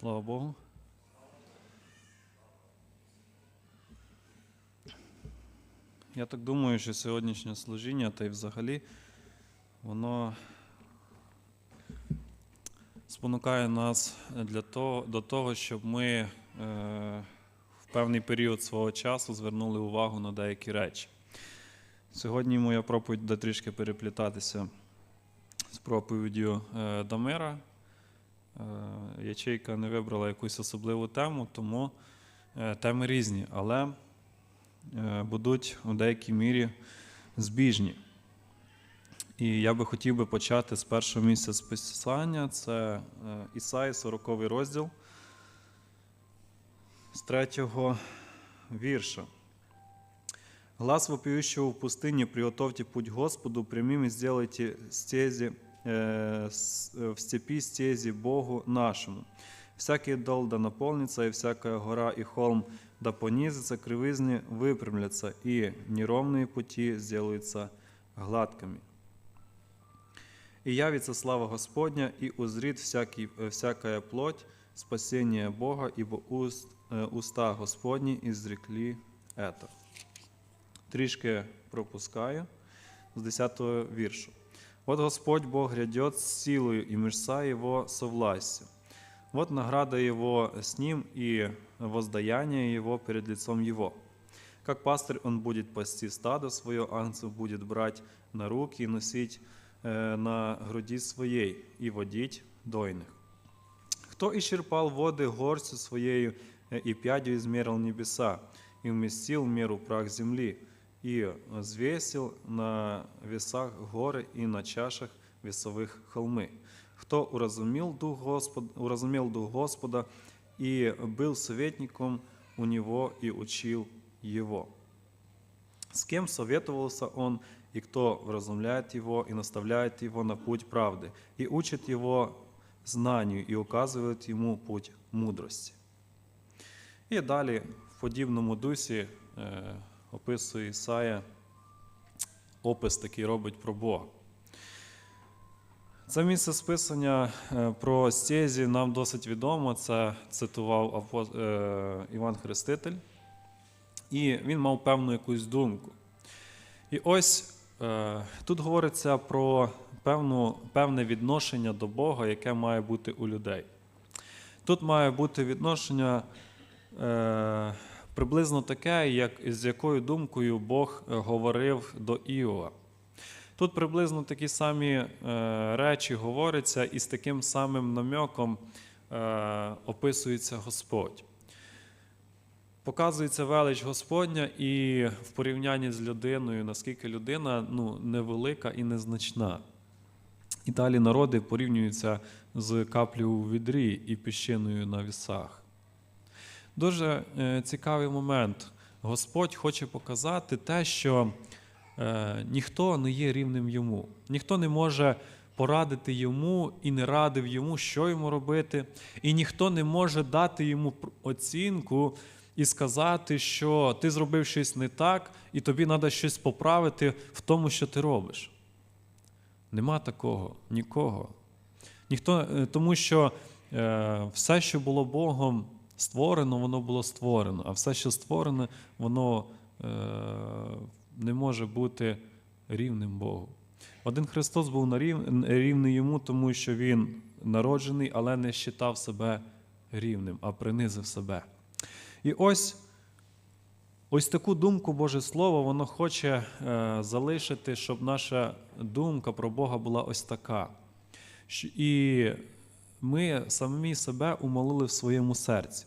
Слава Богу. Я так думаю, що сьогоднішнє служіння та й взагалі воно спонукає нас для того, до того, щоб ми е, в певний період свого часу звернули увагу на деякі речі. Сьогодні моя проповідь буде трішки переплітатися з проповіддю е, Дамира. Е, Ячейка не вибрала якусь особливу тему, тому е, теми різні, але е, будуть у деякій мірі збіжні. І я би хотів би почати з першого місця з Писання, це е, Ісаї, 40 розділ, з третього вірша. Глаз вопиющего в пустыне, приготовьте путь Господу, прямыми сделайте стези, э, с- э, в степи стези Богу нашему. Всякий дол да наполнится, и всякая гора и холм да понизится, кривизны выпрямлятся, и неровные пути сделаются гладкими. И явится слава Господня, и узрит всякий, э, всякая плоть спасение Бога, ибо уст, э, уста Господни изрекли это. Трішки пропускаю з 10 віршу. Вот Господь Бог грядет с силою, и мешца его со властью. Вот награда его с ним, и воздаяние его перед лицом его. Как пастырь он будет пасти стадо свое, ангцев будет брать на руки и носить э, на груди своей, и водить дойных. Кто исчерпал воды горстью своею, э, и пядью измерил небеса, и вместил в меру прах земли, и взвесил на весах горы и на чашах весовых холмы. Кто уразумел Дух, Господ, уразумел Дух Господа и был советником у него и учил его. С кем советовался он, и кто вразумляет его и наставляет его на путь правды, и учит его знанию, и указывает ему путь мудрості. І далі в подібному дусі е, описує Ісая, опис такий робить про Бога. Це місце списання е, про стезі нам досить відомо. Це цитував е, Іван Хреститель. І він мав певну якусь думку. І ось е, тут говориться про певну, певне відношення до Бога, яке має бути у людей. Тут має бути відношення приблизно таке, як, з якою думкою Бог е, говорив до Іова. Тут приблизно такі самі е, речі говоряться, і з таким самим намеком е, описується Господь. Показується велич Господня і в порівнянні з людиною, наскільки людина ну, невелика і незначна. І далі народи порівнюються з каплею у відрі і піщиною на вісах. Дуже е, цікавий момент. Господь хоче показати те, що е, ніхто не є рівним йому, ніхто не може порадити йому і не радив йому, що йому робити, і ніхто не може дати йому оцінку і сказати, що ти зробив щось не так, і тобі треба щось поправити в тому, що ти робиш. Нема такого нікого. Ніхто, е, тому що е, все, що було Богом створено, воно було створено, а все, що створене, воно е, не може бути рівним Богу. Один Христос був рівний йому, тому що він народжений, але не вважав себе рівним, а принизив себе. І ось Ось таку думку Боже Слово, воно хоче е, залишити, щоб наша думка про Бога була ось така. І ми самі себе умолили в своєму серці.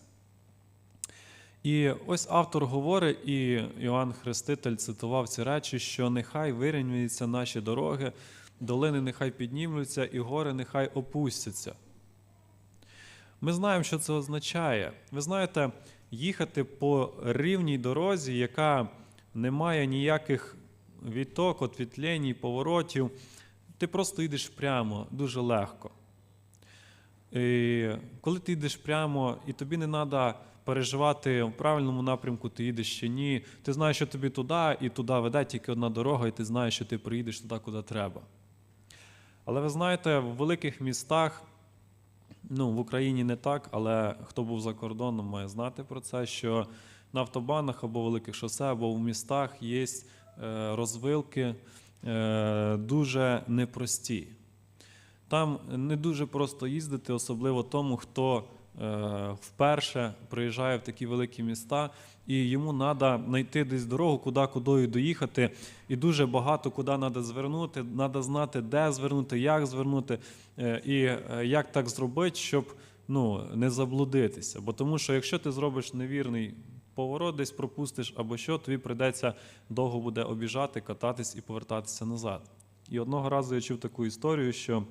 І ось автор говорить, і Іоанн Хреститель цитував ці речі, що нехай вирівнюються наші дороги, долини нехай піднімуться, і гори нехай опустяться. Ми знаємо, що це означає. Ви знаєте, їхати по рівній дорозі, яка не має ніяких відток, отвітлень, поворотів, ти просто йдеш прямо, дуже легко. І коли ти йдеш прямо, і тобі не треба переживати в правильному напрямку, ти їдеш чи ні. Ти знаєш, що тобі туди і туди веде тільки одна дорога, і ти знаєш, що ти приїдеш туди, куди треба. Але ви знаєте, в великих містах Ну, в Україні не так, але хто був за кордоном, має знати про це, що на автобанах або великих шосе, або в містах є е, розвилки е, дуже непрості. Там не дуже просто їздити, особливо тому, хто е, вперше приїжджає в такі великі міста, і йому треба знайти десь дорогу, куди кудою доїхати. І дуже багато куди треба звернути. Треба знати, де звернути, як звернути, е, і е, як так зробити, щоб ну, не заблудитися. Бо тому що якщо ти зробиш невірний поворот, десь пропустиш або що, тобі прийдеться довго буде обіжати, кататись і повертатися назад. І одного разу я чув таку історію, що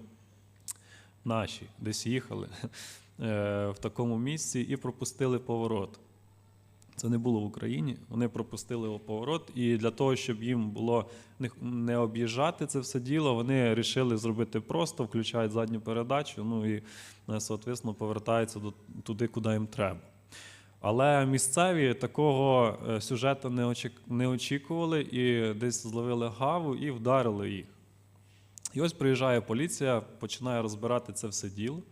наші десь їхали е, в такому місці і пропустили поворот. Це не було в Україні. Вони пропустили поворот, і для того, щоб їм було не- об'їжджати це все діло, вони вирішили зробити просто, включають задню передачу, ну і е, соответственно повертаються до туди, куди їм треба. Але місцеві такого е, сюжету не очікували і десь зловили гаву і вдарили їх. І ось приїжджає поліція, починає розбирати це все діло.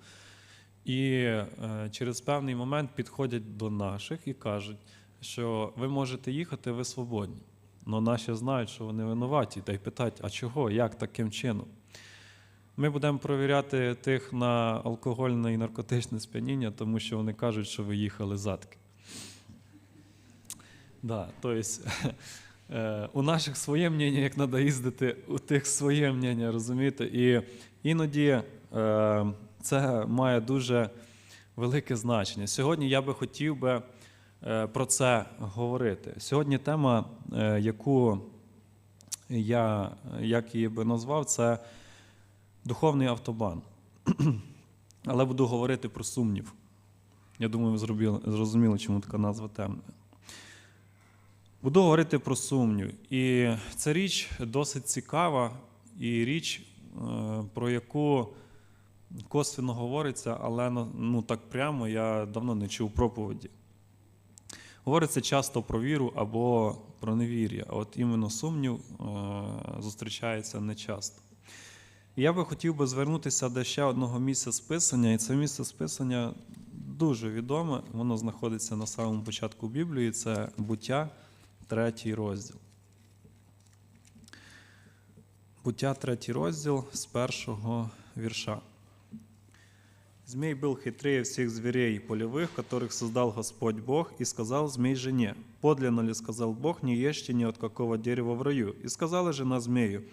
І е, через певний момент підходять до наших і кажуть, що ви можете їхати, ви свободні. Але наші знають, що вони винуваті, та й питають, а чого, як таким чином? Ми будемо провіряти тих на алкогольне і наркотичне сп'яніння, тому що вони кажуть, що ви їхали задки. Да, тобто, у наших своє мнення, як треба їздити, у тих своє мнення, розумієте? І іноді е, це має дуже велике значення. Сьогодні я би хотів би е, про це говорити. Сьогодні тема, е, яку я як її би назвав, це духовний автобан. Але буду говорити про сумнів. Я думаю, ви зрозуміли, чому така назва темна. Буду говорити про сумнів. І ця річ досить цікава, і річ, е, про яку косвенно говориться, але ну, ну, так прямо я давно не чув проповіді. Говориться часто про віру або про невір'я, а от іменно сумнів е, зустрічається нечасто. Я би хотів би звернутися до ще одного місця списання, і це місце списання дуже відоме. Воно знаходиться на самому початку Біблії. Це буття, третій розділ. Буття, третій розділ з першого вірша. Змей был хитрее всех зверей полевых, которых создал Господь Бог, и сказал змей жене, «Подлинно ли, сказал Бог, не ешьте ни от какого дерева в раю?» И сказала жена змею,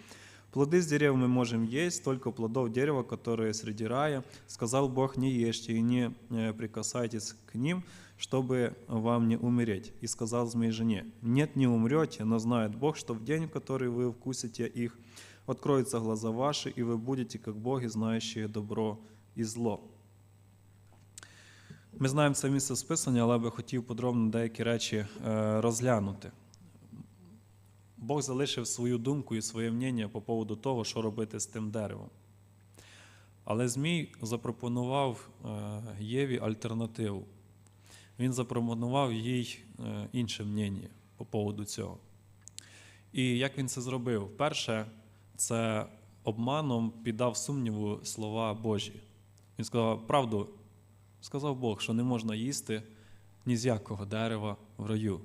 «Плоды с дерев мы можем есть, только плодов дерева, которые среди рая. Сказал Бог, не ешьте и не э, прикасайтесь к ним, чтобы вам не умереть». И сказал змей жене, «Нет, не умрете, но знает Бог, что в день, в который вы вкусите их, откроются глаза ваши, и вы будете, как боги, знающие добро и зло». Ми знаємо це місце списання, але би хотів подробно деякі речі е, розглянути. Бог залишив свою думку і своє мнення по поводу того, що робити з тим деревом. Але Змій запропонував е, Єві альтернативу. Він запропонував їй е, інше мнення по поводу цього. І як він це зробив? Перше, це обманом піддав сумніву слова Божі. Він сказав, правду, сказав Бог, що не можна їсти ні з якого дерева в раю.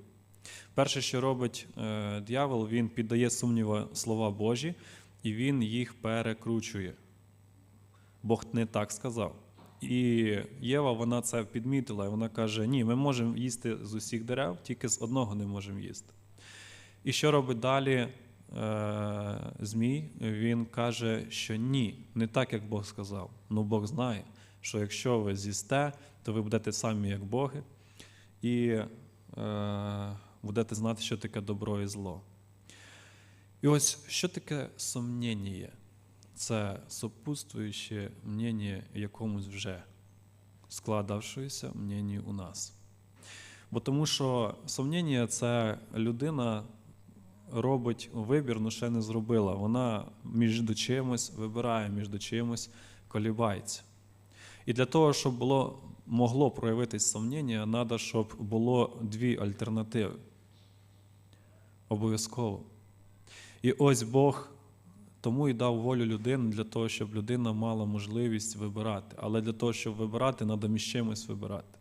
Перше, що робить е, він піддає сумніву слова Божі, і він їх перекручує. Бог не так сказав. І Єва вона це підмітила, і вона каже: ні, ми можемо їсти з усіх дерев, тільки з одного не можемо їсти. І що робить далі е, Змій? Він каже, що ні, не так, як Бог сказав. Ну Бог знає, що якщо ви з'їсте, то ви будете самі як Боги, і е, будете знати, що таке добро і зло. І ось що таке сумніння? Це сопутствуюче мнення якомусь вже складавшоїся мненню у нас. Бо тому що сумніння це людина робить вибір, але ще не зробила. Вона між чимось вибирає, між чимось колібається. І для того, щоб було, могло проявитись сумніння, треба, щоб було дві альтернативи. Обов'язково. І ось Бог Тому і дав волю людини для того, щоб людина мала можливість вибирати. Але для того, щоб вибирати, треба між чимось вибирати.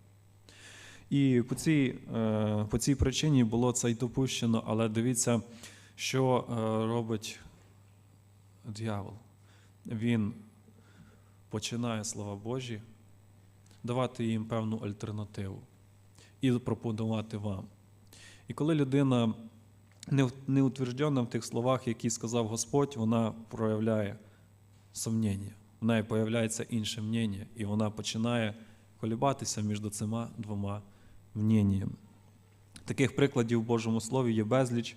І по цій, е, по цій причині було це й допущено, але дивіться, що е, робить дьявол. Він починає слова Божі давати їм певну альтернативу і пропонувати вам. І коли людина не, в- тих словах, які сказав Господь, вона проявляє сумніння. В неї появляється інше мнення, і вона починає колібатися між цими двома мненнями. Таких прикладів в Божому Слові є безліч,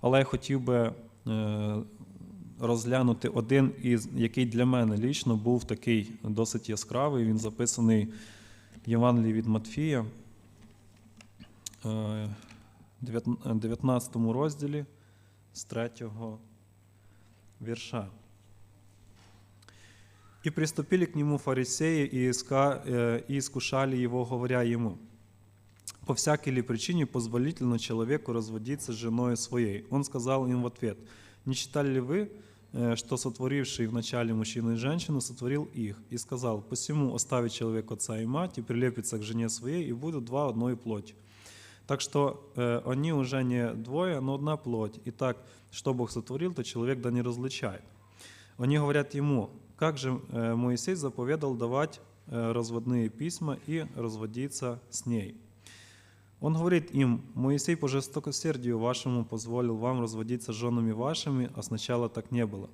але я хотів би е, розглянути один, із, який для мене лічно був такий досить яскравий. Він записаний в Євангелії від Матфія, е, 19 розділі з 3 вірша. «И приступили к нему фарисеи и, иска, э, и искушали его, говоря ему, по всякой ли причине позволительно человеку разводиться с женой своей? Он сказал им в ответ, не читали ли вы, э, что сотворивший вначале мужчину и женщину сотворил их, и сказал, посему оставит человек отца и мать, и прилепится к жене своей, и будут два одной плоти. Так что э, они уже не двое, но одна плоть. И так, что Бог сотворил, то человек да не различает. Они говорят ему, как же э, Моисей заповедал давать э, разводные письма и разводиться с ней. Он говорит им, Моисей по жестокосердию вашему позволил вам разводиться с женами вашими, а сначала так не было.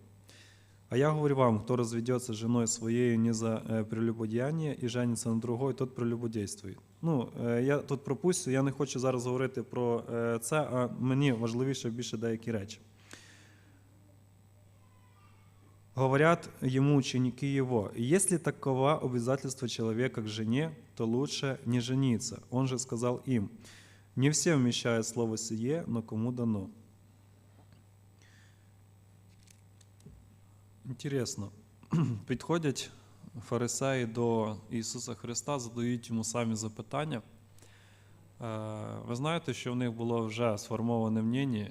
А я говорю вам, кто разведется с женой своей не за э, прелюбодіяння і жениться на другой, тот прелюбодействує. Ну, е, я тут пропустю, я не хочу зараз говорити про е, це, а мені важливіше більше деякі речі. Говорят ему ученики его, если такова обязательство человека к жене, то лучше не жениться. Он же сказал им, не все вмещают слово сие, но кому дано. Інтересно. Підходять фарисеї до Ісуса Христа, задають йому самі запитання. Е, Ви знаєте, що в них було вже сформоване мнення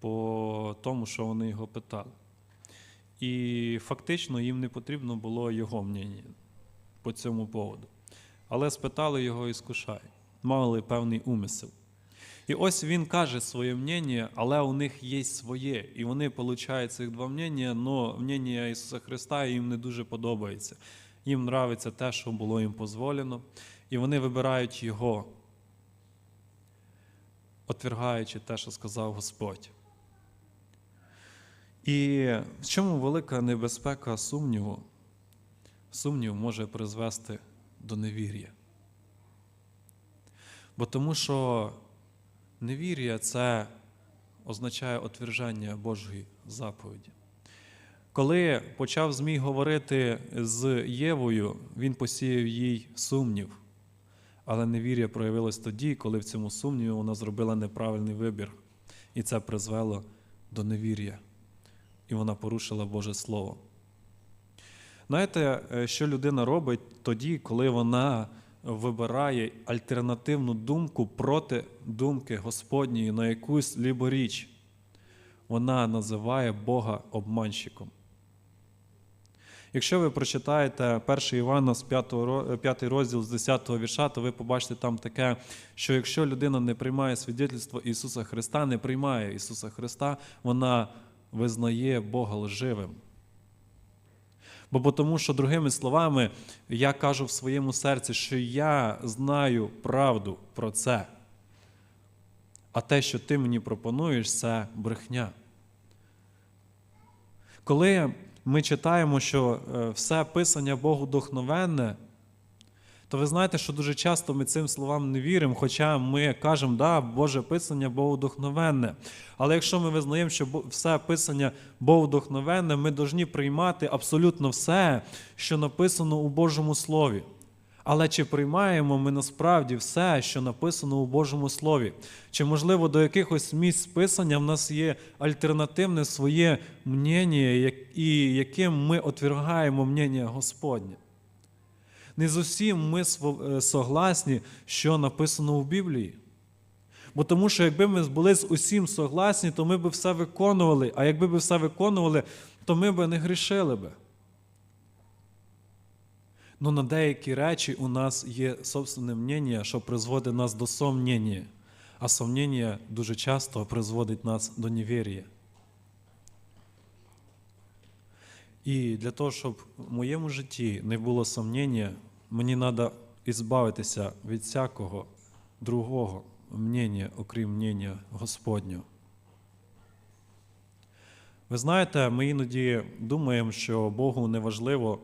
по тому, що вони його питали. І фактично їм не потрібно було його мнення по цьому поводу. Але спитали його і скушай, мали певний умисел. І ось він каже своє мнення, але у них є своє. І вони получають цих два мнення, але мнення Ісуса Христа їм не дуже подобається. Їм нравиться те, що було їм дозволено, і вони вибирають його, отвергаючи те, що сказав Господь. І в чому велика небезпека сумніву? Сумнів може призвести до невір'я. Бо тому що невір'я це означає отвержання Божої заповіді. Коли почав Змій говорити з Євою, він посіяв їй сумнів. Але невір'я проявилось тоді, коли в цьому сумніві вона зробила неправильний вибір. І це призвело до невір'я і вона порушила Боже Слово. Знаєте, е, що людина робить тоді, коли вона вибирає альтернативну думку проти думки Господньої на якусь лібо річ? Вона називає Бога обманщиком. Якщо ви прочитаєте 1 Івана з 5 розділ з 10 вірша, то ви побачите там таке, що якщо людина не приймає свідетельство Ісуса Христа, не приймає Ісуса Христа, вона визнає Бога лживим. Бо тому, що, другими словами, я кажу в своєму серці, що я знаю правду про це. А те, що ти мені пропонуєш, це брехня. Коли ми читаємо, що е, все писання Богу духновенне, то ви знаєте, що дуже часто ми цим словам не віримо, хоча ми кажемо, да, Боже Писання Богодухновенне. Але якщо ми визнаємо, що все Писання Богодухновенне, ми повинні приймати абсолютно все, що написано у Божому Слові. Але чи приймаємо ми насправді все, що написано у Божому Слові? Чи, можливо, до якихось місць Писання в нас є альтернативне своє мнення, і яким ми отвергаємо мнення Господнє? Не з усім ми е, согласні, що написано у Біблії. Бо тому що якби ми були з усім согласні, то ми б все виконували. А якби ми все виконували, то ми б не грішили би. Ну на деякі речі у нас є собственне мнення, що призводить нас до сомнення. А сомнення дуже часто призводить нас до невір'я. І для того, щоб в моєму житті не було сомнення, мені треба ізбавитися від всякого другого мнення, окрім мнення Господнього. Ви знаєте, ми іноді думаємо, що Богу не важливо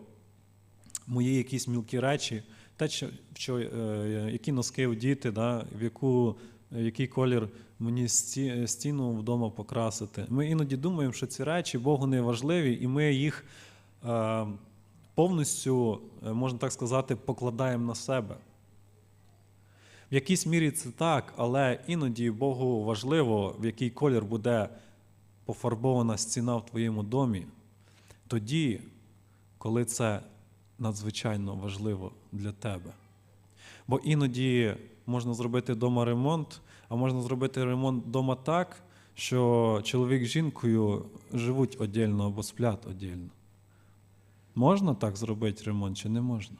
мої якісь мілкі речі, те, що, е, які носки одіти, да, в яку, який колір мені стіну вдома покрасити. Ми іноді думаємо, що ці речі Богу не важливі, і ми їх е, повністю, е, можна так сказати, покладаємо на себе. В якійсь мірі це так, але іноді Богу важливо, в який колір буде пофарбована стіна в твоєму домі, тоді, коли це надзвичайно важливо для тебе. Бо іноді можна зробити вдома ремонт, а можна зробити ремонт вдома так, що чоловік з жінкою живуть віддільно або сплять віддільно. Можна так зробити ремонт чи не можна?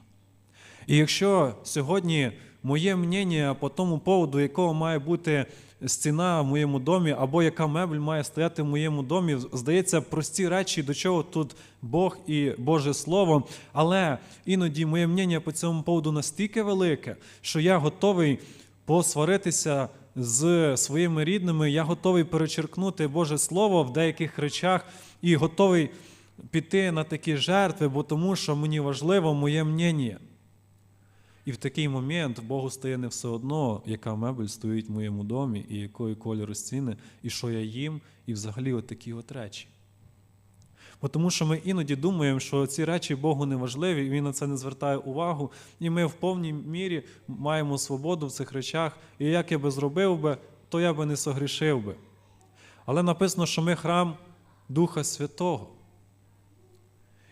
І якщо сьогодні моє мнення по тому поводу, якого має бути стіна в моєму домі, або яка мебель має стояти в моєму домі, здається, прості речі, до чого тут Бог і Боже Слово. Але іноді моє мнення по цьому поводу настільки велике, що я готовий посваритися з своїми рідними, я готовий перечеркнути Боже Слово в деяких речах і готовий піти на такі жертви, бо тому що мені важливо моє мнення. І в такий момент Богу стає не все одно, яка мебель стоїть в моєму домі, і якої кольору стіни, і що я їм, і взагалі от такі от речі. Бо тому що ми іноді думаємо, що ці речі Богу не важливі, і Він на це не звертає увагу, і ми в повній мірі маємо свободу в цих речах, і як я би зробив би, то я би не согрішив би. Але написано, що ми храм Духа Святого.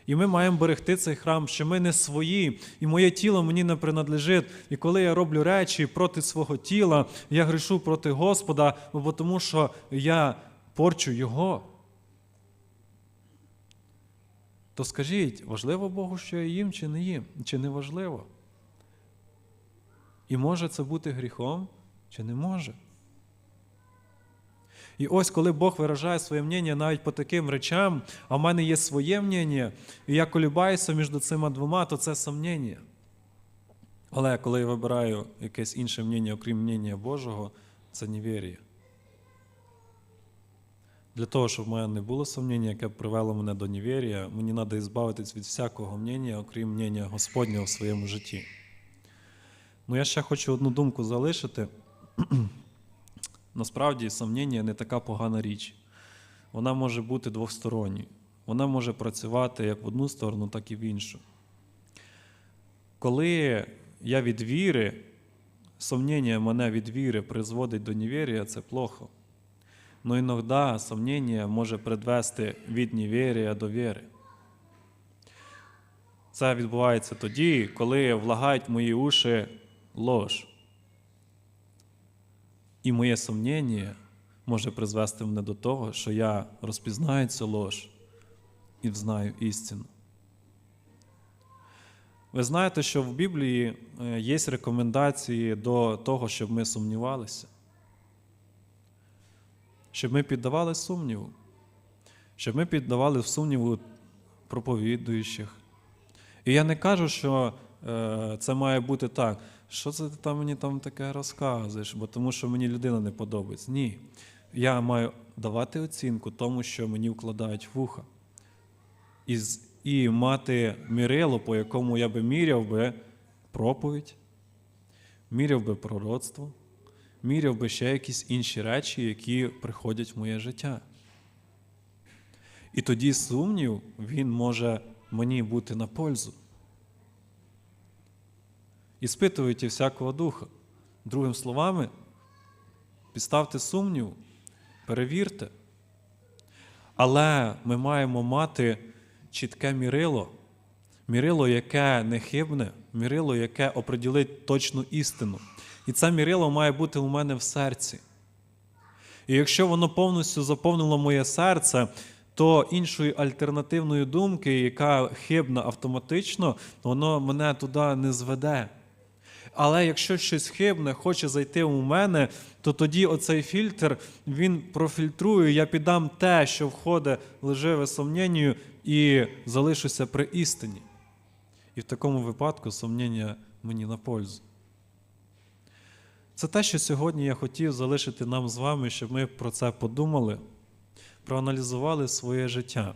І ми маємо берегти цей храм, що ми не свої, і моє тіло мені не принадлежить. І коли я роблю речі проти свого тіла, я грішу проти Господа, бо тому що я порчу Його. То скажіть, важливо Богу, що я їм, чи не їм, чи не важливо? І може це бути гріхом, чи не може? І ось коли Бог виражає своє мнення навіть по таким речам, а в мене є своє мнення, і я колібаюся між цими двома, то це сумнення. Але коли я вибираю якесь інше мнення, окрім мнення Божого, це невір'я. Для того, щоб в мене не було сумніння, яке привело мене до невір'я, мені треба збавитись від всякого мнення, окрім мнення Господнього в своєму житті. Ну, я ще хочу одну думку залишити. Насправді, сумніння не така погана річ. Вона може бути двосторонньою. Вона може працювати як в одну сторону, так і в іншу. Коли я від віри, сумніння мене від віри призводить до невір'я, це плохо. Но іноді сумніння може привести від невір'я до віри. Це відбувається тоді, коли влагають мої уші лож. І моє сумніння може призвести мене до того, що я розпізнаю цю лож і взнаю істину. Ви знаєте, що в Біблії е, є рекомендації до того, щоб ми сумнівалися, щоб ми піддавали сумніву, щоб ми піддавали сумніву проповідуючих. І я не кажу, що е, це має бути так. Що це ти там мені там таке розказуєш, бо тому що мені людина не подобається. Ні. Я маю давати оцінку тому, що мені вкладають вуха. І, і мати мірило, по якому я би міряв би проповідь, міряв би пророцтво, міряв би ще якісь інші речі, які приходять в моє життя. І тоді сумнів, він може мені бути на пользу. Іспитуйте всякого духа. Другими словами, підставте сумнів, перевірте. Але ми маємо мати чітке мірило, мірило, яке не хибне, мірило, яке оприділить точну істину. І це мірило має бути у мене в серці. І якщо воно повністю заповнило моє серце, то іншої альтернативної думки, яка хибна автоматично, воно мене туди не зведе. Але якщо щось хибне хоче зайти у мене, то тоді оцей фільтр він профільтрує, я піддам те, що входить лживе сумнінню, і залишуся при істині. І в такому випадку сумніння мені на пользу. Це те, що сьогодні я хотів залишити нам з вами, щоб ми про це подумали, проаналізували своє життя.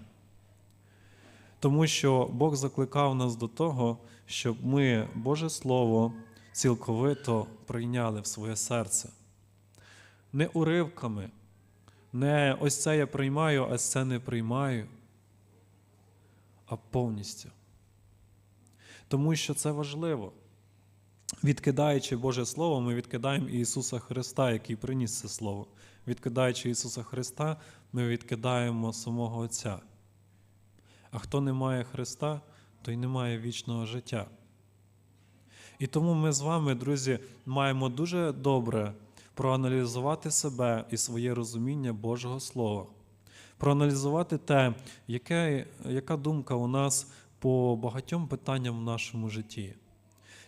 Тому що Бог закликав нас до того, щоб ми Боже Слово цілковито прийняли в своє серце. Не уривками, не ось це я приймаю, а це не приймаю, а повністю. Тому що це важливо. Відкидаючи Боже Слово, ми відкидаємо Ісуса Христа, який приніс це Слово. Відкидаючи Ісуса Христа, ми відкидаємо самого Отця. А хто не має Христа, той не має вічного життя. І тому ми з вами, друзі, маємо дуже добре проаналізувати себе і своє розуміння Божого Слова, проаналізувати те, яке, яка думка у нас по багатьом питанням в нашому житті.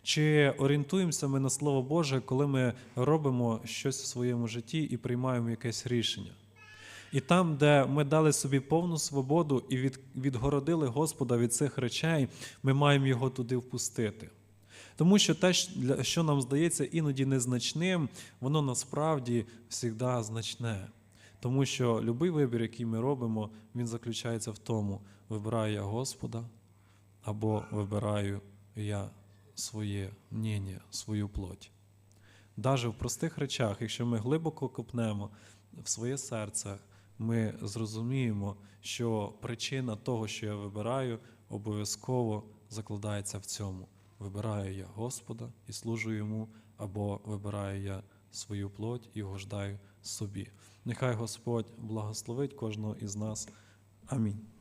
Чи орієнтуємося ми на Слово Боже, коли ми робимо щось в своєму житті і приймаємо якесь рішення? І там, де ми дали собі повну свободу і від, відгородили Господа від цих речей, ми маємо його туди впустити. Тому що те, що нам здається іноді незначним, воно насправді завжди значне. Тому що будь-який вибір, який ми робимо, він заключається в тому, вибираю я Господа або вибираю я своє мнення, свою плоть. Даже в простих речах, якщо ми глибоко копнемо в своє серце, ми зрозуміємо, що причина того, що я вибираю, обов'язково закладається в цьому. Вибираю я Господа і служу йому, або вибираю я свою плоть і гождаю собі. Нехай Господь благословить кожного із нас. Амінь.